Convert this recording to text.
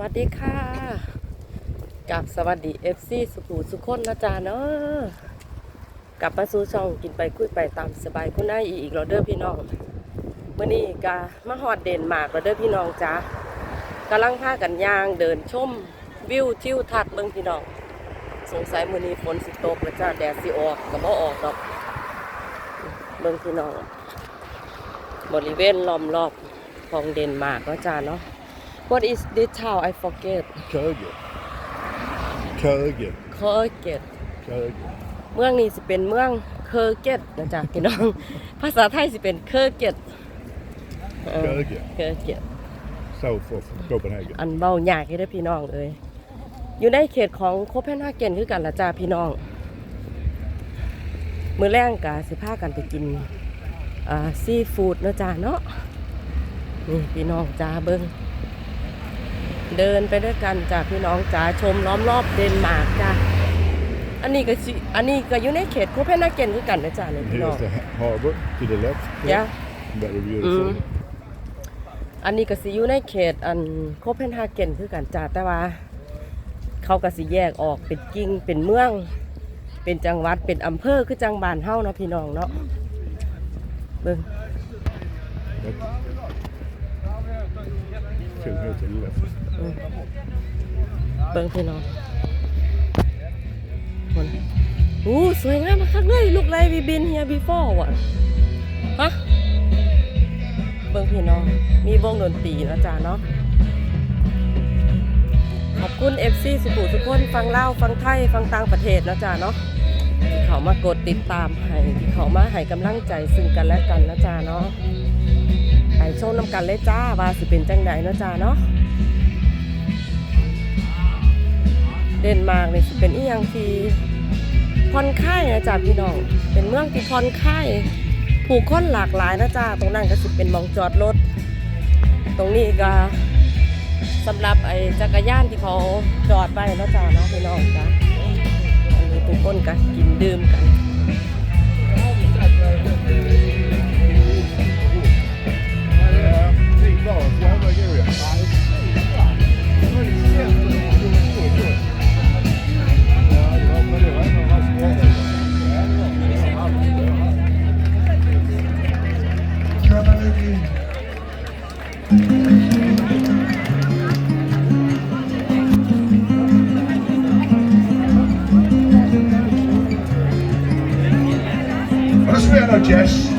วัสดีค่ะกับสวัสดี FC สุขุสุขคนนะจ๊ะเนาะกลับมาสู่ช่องกินไปคุยไปตามสบายคุณนายอีกแล้วเด้อพี่น้องเมื่อนี้กามาฮอดเด่นมากแล้วเด้อพี่น้องจ้ากำลังพากันยางเดินชมวิวทิวทัศน์เบิ่งพี่น้อง สงสัยมื้อนี้ฝนสิตกแล้วจ้าแดดสิออกก็บ่ออกดอกเบิ่งพี่น้อง บริเวณล้อมรอบของเดนมาร์กนะจ้าเนาะ What is this town I forget Köge. Köge. เคอร์เกต Köge. เมืองนี้สิเป็นเมืองเคอร์เกตนะจ๊ะพี่น้อง ภาษาไทยสิเป็นเคอร์เกตเออ Köge. เคอร์เกต South of Copenhagen. อันเบาหยากให้ได้อพี่น้องเอ้ยอยู่ในเขตของโคเปนฮาเกนคือกันละจ้าพี่น้อง มื้อแรงกะสิพากันไปกินอ่าซีฟู้ดเนาะจ้าเนาะนี่พี่น้องจ้าเบิ้ง เดินไปด้วยกันจ้าพี่น้องจ้าชมล้อมรอบเดนมาร์กจ้าอันนี้ก็สิอันนี้ก็อยู่ในเขตโคเปนฮาเกนคือกันนะจ้าเนี่ยพี่น้อง Here's the ha- harbour to the left. Yeah. Very Mm. beautiful. อันนี้ก็สิอยู่ในเขตอันโคเปนฮาเกนคือกันจ้าแต่ว่า เขาก็สิแยกออกเป็นกิ่งเป็นเมือง เป็นจังหวัดเป็นอำเภอคือจังบานเฮาเนาะพี่น้องเนาะเบิ่ง But Two here to the left. เบิ่งพี่น้องคนอู้สวยงามมากเลยลูกไรวีบินเฮียบีฟอร์ว่ะฮะเบิ่งพี่น้อง มีวงดนตรีนะจ๊ะเนาะขอบคุณ FC สุขุทุกคนฟังเล่าฟังไทย ฟังต่างประเทศนะจ๊ะเนาะที่เขามากดติดตามให้ที่เขามาให้กำลังใจซึ่งกันและกันนะจ๊ะเนาะ ชมน้ำกันเลยจ้าว่าสิเป็นจังไหนนะจ๊ะเนาะเดนมาร์กนี่สิเป็นอีหยังที่ผ่อนคลายนะจ๊ะพี่น้อง เป็นเมืองที่ผ่อนคลายผู้คนหลากหลายนะจ๊ะตรงนั้นก็สิเป็นมองจอดรถ ตรงนี้ก็สำหรับไอ้จักรยานที่เขาจอดไปนะจ๊ะเนาะพี่น้องจ้ะอันนี้ทุกคนก็กินดื่มกัน Jess?